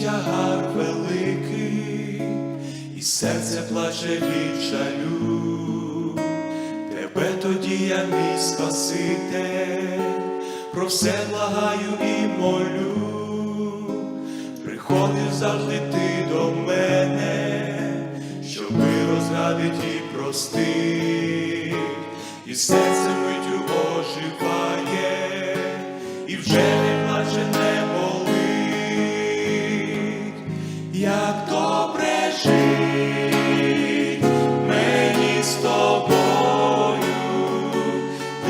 тягар великий, і серце плаче від жалю, тебе тоді я мій спаситель, про все благаю і молю, приходив завжди ти до мене, щоби розрадить і простить, і серце миттю оживає, і вже.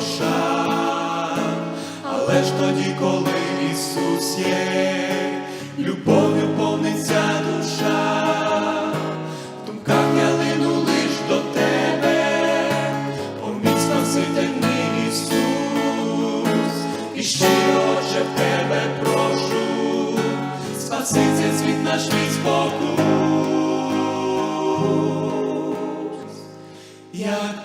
ні але ж тоді, коли Ісус є, любов'ю повниться душа, в думках я лину лиш до тебе, поміць Спаситель Ісус, і щиро Отче, в тебе прошу, спаси цей світ наш від спокус. Як